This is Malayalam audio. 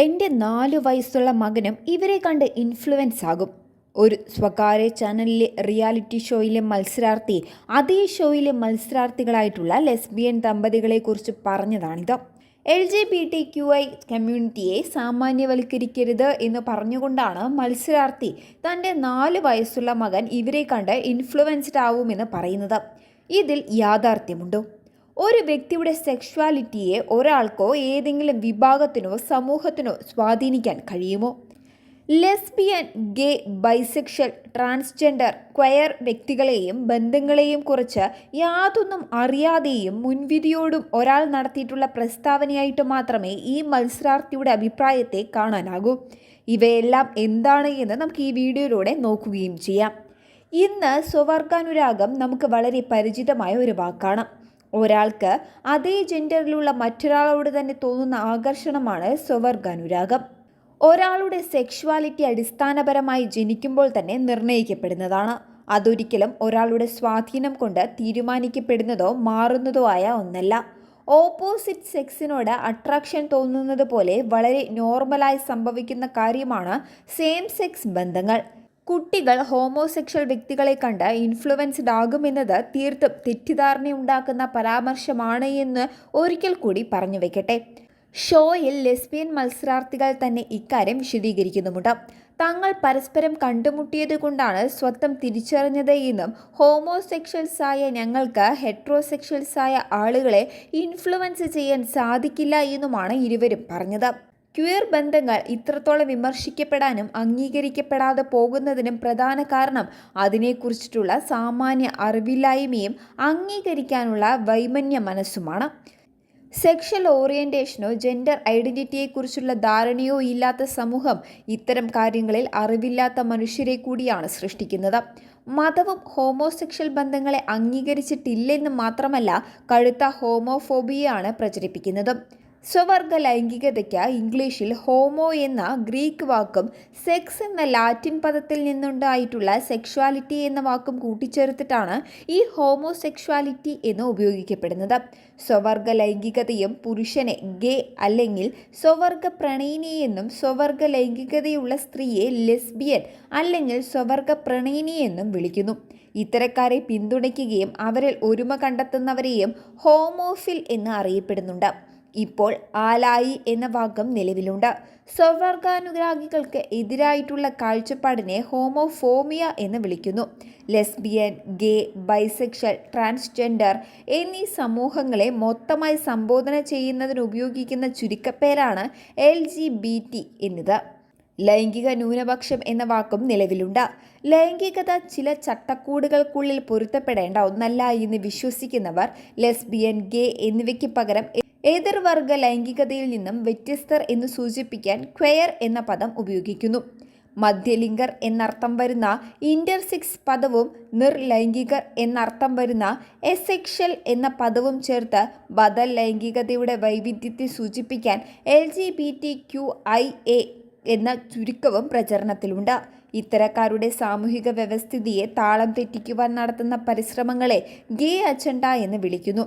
എന്റെ നാല് വയസ്സുള്ള മകനും ഇവരെ കണ്ട് ഇൻഫ്ലുവൻസ് ആകും. ഒരു സ്വകാര്യ ചാനലിലെ റിയാലിറ്റി ഷോയിലെ മത്സരാർത്ഥി അതേ ഷോയിലെ മത്സരാർത്ഥികളായിട്ടുള്ള ലെസ്ബിയൻ ദമ്പതികളെക്കുറിച്ച് പറഞ്ഞതാണിത്. L G B T Q I കമ്മ്യൂണിറ്റിയെ സാമാന്യവൽക്കരിക്കരുത് എന്ന് പറഞ്ഞുകൊണ്ടാണ് മത്സരാർത്ഥി തന്റെ നാല് വയസ്സുള്ള മകൻ ഇവരെ കണ്ട് ഇൻഫ്ലുവൻസ്ഡ് ആവുമെന്ന് പറയുന്നത്. ഇതിൽ യാഥാർത്ഥ്യമുണ്ടോ. ഒരു വ്യക്തിയുടെ സെക്ഷുവാലിറ്റിയെ ഒരാൾക്കോ ഏതെങ്കിലും വിഭാഗത്തിനോ സമൂഹത്തിനോ സ്വാധീനിക്കാൻ കഴിയുമോ? Lesbian gay bisexual transgender queer വ്യക്തികളെയും ബന്ധങ്ങളെയും കുറിച്ച് യാതൊന്നും അറിയാതെയും മുൻവിധിയോടും ഒരാൾ നടത്തിയിട്ടുള്ള പ്രസ്താവനയായിട്ട് മാത്രമേ ഈ മത്സരാർത്ഥിയുടെ അഭിപ്രായത്തെ കാണാനാകൂ. ഇവയെല്ലാം എന്താണ് എന്ന് നമുക്ക് ഈ വീഡിയോയിലൂടെ നോക്കുകയും ചെയ്യാം. ഇന്ന് സ്വവർഗാനുരാഗം നമുക്ക് വളരെ പരിചിതമായ ഒരു വാക്കാണ്. ഒരാൾക്ക് അതേ ജെൻഡറിലുള്ള മറ്റൊരാളോട് തന്നെ തോന്നുന്ന ആകർഷണമാണ് സ്വവർഗാനുരാഗം. ഒരാളുടെ സെക്ഷുവാലിറ്റി അടിസ്ഥാനപരമായി ജനിക്കുമ്പോൾ തന്നെ നിർണയിക്കപ്പെടുന്നതാണ് അതൊരിക്കലും ഒരാളുടെ സ്വാധീനം കൊണ്ട് തീരുമാനിക്കപ്പെടുന്നതോ മാറുന്നതോ ആയ ഒന്നല്ല. ഓപ്പോസിറ്റ് സെക്സിനോട് അട്രാക്ഷൻ തോന്നുന്നത് പോലെ വളരെ നോർമലായി സംഭവിക്കുന്ന കാര്യമാണ് സെയിം സെക്സ് ബന്ധങ്ങൾ. കുട്ടികൾ ഹോമോസെക്ഷൽ വ്യക്തികളെ കണ്ട് ഇൻഫ്ലുവൻസ്ഡ് ആകുമെന്നത് തീർത്തും തെറ്റിദ്ധാരണയുണ്ടാക്കുന്ന പരാമർശമാണ് എന്ന് ഒരിക്കൽ കൂടി പറഞ്ഞു വെക്കട്ടെ. ഷോയിൽ ലെസ്ബിയൻ മത്സരാർത്ഥികൾ തന്നെ ഇക്കാര്യം വിശദീകരിക്കുന്നുമുണ്ട്. തങ്ങൾ പരസ്പരം കണ്ടുമുട്ടിയത് കൊണ്ടാണ് സ്വത്വം തിരിച്ചറിഞ്ഞത് എന്നും ഹോമോസെക്ഷൽസായ ഞങ്ങൾക്ക് ഹെട്രോസെക്ഷൽസായ ആളുകളെ ഇൻഫ്ലുവൻസ് ചെയ്യാൻ സാധിക്കില്ല എന്നുമാണ് ഇരുവരും പറഞ്ഞത്. ക്യൂർ ബന്ധങ്ങൾ ഇത്രത്തോളം വിമർശിക്കപ്പെടാനും അംഗീകരിക്കപ്പെടാതെ പോകുന്നതിനും പ്രധാന കാരണം അതിനെക്കുറിച്ചിട്ടുള്ള സാമാന്യ അറിവില്ലായ്മയും അംഗീകരിക്കാനുള്ള വൈമന്യ മനസ്സുമാണ്. സെക്ഷൽ ഓറിയന്റേഷനോ ജെൻഡർ ഐഡന്റിറ്റിയെക്കുറിച്ചുള്ള ധാരണയോ ഇല്ലാത്ത സമൂഹം ഇത്തരം കാര്യങ്ങളിൽ അറിവില്ലാത്ത മനുഷ്യരെ കൂടിയാണ് സൃഷ്ടിക്കുന്നത്. മതവും ഹോമോസെക്ഷൽ ബന്ധങ്ങളെ അംഗീകരിച്ചിട്ടില്ലെന്ന് മാത്രമല്ല കഴുത്ത ഹോമോഫോബിയയാണ് പ്രചരിപ്പിക്കുന്നത്. സ്വവർഗ ലൈംഗികതയ്ക്ക് ഇംഗ്ലീഷിൽ ഹോമോ എന്ന ഗ്രീക്ക് വാക്കും സെക്സ് എന്ന ലാറ്റിൻ പദത്തിൽ നിന്നുണ്ടായിട്ടുള്ള സെക്ഷുവാലിറ്റി എന്ന വാക്കും കൂട്ടിച്ചേർത്തിട്ടാണ് ഈ ഹോമോ സെക്ഷുവാലിറ്റി എന്ന് ഉപയോഗിക്കപ്പെടുന്നത്. സ്വവർഗ ലൈംഗികതയും പുരുഷനെ ഗേ അല്ലെങ്കിൽ സ്വവർഗ പ്രണയിനി എന്നും സ്വവർഗ ലൈംഗികതയുള്ള സ്ത്രീയെ ലെസ്ബിയൻ അല്ലെങ്കിൽ സ്വവർഗ പ്രണയിനി എന്നും വിളിക്കുന്നു. ഇത്തരക്കാരെ പിന്തുണയ്ക്കുകയും അവരിൽ ഒരുമ കണ്ടെത്തുന്നവരെയും ഹോമോഫിൽ എന്ന് അറിയപ്പെടുന്നുണ്ട്. ഇപ്പോൾ ആലായി എന്ന വാക്കും നിലവിലുണ്ട്. സ്വവർഗാനുരാഗികൾക്ക് എതിരായിട്ടുള്ള കാഴ്ചപ്പാടിനെ ഹോമോഫോമിയ എന്ന് വിളിക്കുന്നു. ലെസ്ബിയൻ ഗേ ബൈസെക്ഷൽ ട്രാൻസ്ജെൻഡർ എന്നീ സമൂഹങ്ങളെ മൊത്തമായി സംബോധന ചെയ്യുന്നതിന് ഉപയോഗിക്കുന്ന ചുരുക്കപ്പേരാണ് എൽ ജി ബി ടി എന്നത്. ലൈംഗിക ന്യൂനപക്ഷം എന്ന വാക്കും നിലവിലുണ്ട്. ലൈംഗികത ചില ചട്ടക്കൂടുകൾക്കുള്ളിൽ പൊരുത്തപ്പെടേണ്ട ഒന്നല്ല എന്ന് വിശ്വസിക്കുന്നവർ ലെസ്ബിയൻ ഗേ എന്നിവയ്ക്ക് പകരം എതിർവർഗ ലൈംഗികതയിൽ നിന്നും വ്യത്യസ്തർ എന്ന് സൂചിപ്പിക്കാൻ ക്വയർ എന്ന പദം ഉപയോഗിക്കുന്നു. മധ്യലിംഗർ എന്നർത്ഥം വരുന്ന ഇന്റർസെക്സ് പദവും നിർലൈംഗികർ എന്നർത്ഥം വരുന്ന എസെക്ഷൽ എന്ന പദവും ചേർത്ത് ബദൽ ലൈംഗികതയുടെ വൈവിധ്യത്തെ സൂചിപ്പിക്കാൻ L G B T Q I A എന്ന ചുരുക്കവും പ്രചരണത്തിലുണ്ട്. ഇത്തരക്കാരുടെ സാമൂഹിക വ്യവസ്ഥിതിയെ താളം തെറ്റിക്കുവാൻ നടത്തുന്ന പരിശ്രമങ്ങളെ ഗേ അജണ്ട എന്ന് വിളിക്കുന്നു.